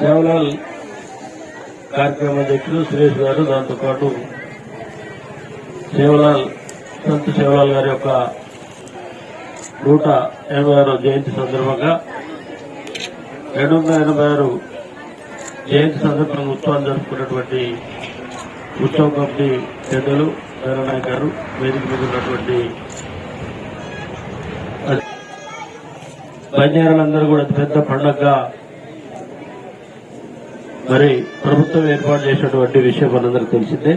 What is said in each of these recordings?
సేవలాల్ కార్యక్రమ అధ్యక్షులు సురేష్ గారు దాంతోపాటు సేవలాల్ సంత సేవలాల్ గారి యొక్క నూట ఎనభై ఆరో జయంతి సందర్భంగా రెండు వందల ఎనభై ఆరు జయంతి సందర్భంగా ఉత్సవాలు జరుపుకున్నటువంటి ఉత్సవ కమిటీ పెద్దలు నారాయణ గారు వేదిక మీద ఉన్నటువంటి బంజారాలందరూ కూడా పెద్ద పండగగా మరి ప్రభుత్వం ఏర్పాటు చేసినటువంటి విషయం మనందరికి తెలిసిందే.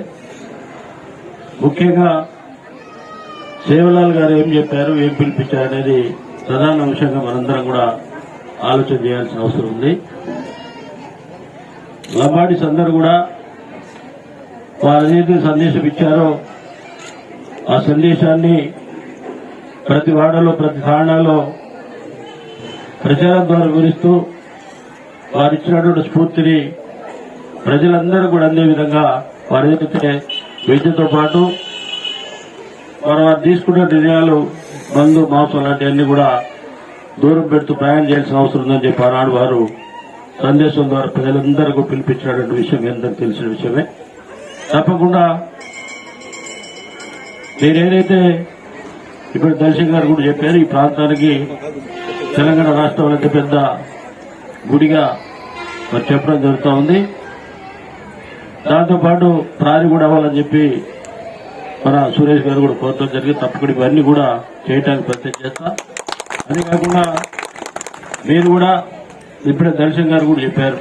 ముఖ్యంగా సేవలాల్ గారు ఏం చెప్పారు ఏం పిలిపించారు అనేది ప్రధాన అంశంగా మనందరం కూడా ఆలోచన చేయాల్సిన అవసరం ఉంది. లంబాడీస్ అందరూ కూడా వారు ఏదైతే సందేశం ఇచ్చారో ఆ సందేశాన్ని ప్రతి వాడలో ప్రతి తాండాలో ప్రచారం ద్వారా వివరిస్తూ వారు ఇచ్చినటువంటి స్ఫూర్తిని ప్రజలందరూ కూడా అందే విధంగా వారు ఏదైతే విద్యతో పాటు వారు వారు తీసుకున్న నిర్ణయాలు మందు మాంసం లాంటివన్నీ కూడా దూరం పెడుతూ ప్రయాణం చేయాల్సిన అవసరం ఉందని చెప్పి ఆనాడు వారు సందేశం ద్వారా ప్రజలందరికీ పిలిపించినటువంటి విషయం మీ తెలిసిన విషయమే. తప్పకుండా మీరేదైతే ఇప్పుడు దర్శన్ గారు కూడా చెప్పారు ఈ ప్రాంతానికి తెలంగాణ రాష్ట్రంలో పెద్ద గుడిగా మరి చెప్పడం జరుగుతూ ఉంది. దాంతోపాటు ప్రారి కూడా అవ్వాలని చెప్పి మన సురేష్ గారు కూడా కోరటం జరిగింది. తప్పకుండా ఇవన్నీ కూడా చేయటానికి ప్రయత్నం చేస్తా. అదే కాకుండా మీరు కూడా ఇప్పుడే దర్శన్ గారు కూడా చెప్పారు.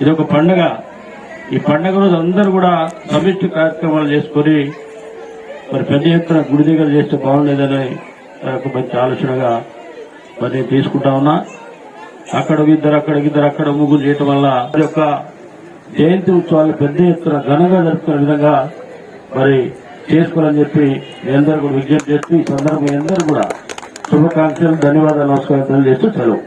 ఇది ఒక పండగ. ఈ పండగ రోజు అందరూ కూడా సమిష్టి కార్యక్రమాలు చేసుకొని మరి పెద్ద ఎత్తున గుడి దగ్గర చేస్తే బాగుండేదని నాకు మంచి ఆలోచనగా మరి నేను తీసుకుంటా ఉన్నా. అక్కడ ఇద్దరు అక్కడ ఇద్దరు అక్కడ ముగ్గురు చేయటం వల్ల వారి యొక్క జయంతి ఉత్సవాలు పెద్ద ఎత్తున ఘనంగా జరుపుకునే విధంగా మరి చేసుకోవాలని చెప్పి మీ అందరూ కూడా విజ్ఞప్తి చేస్తూ ఈ సందర్భంగా అందరూ కూడా శుభాకాంక్షలు ధన్యవాదాలు నమస్కారం తెలియజేస్తూ సెలవు.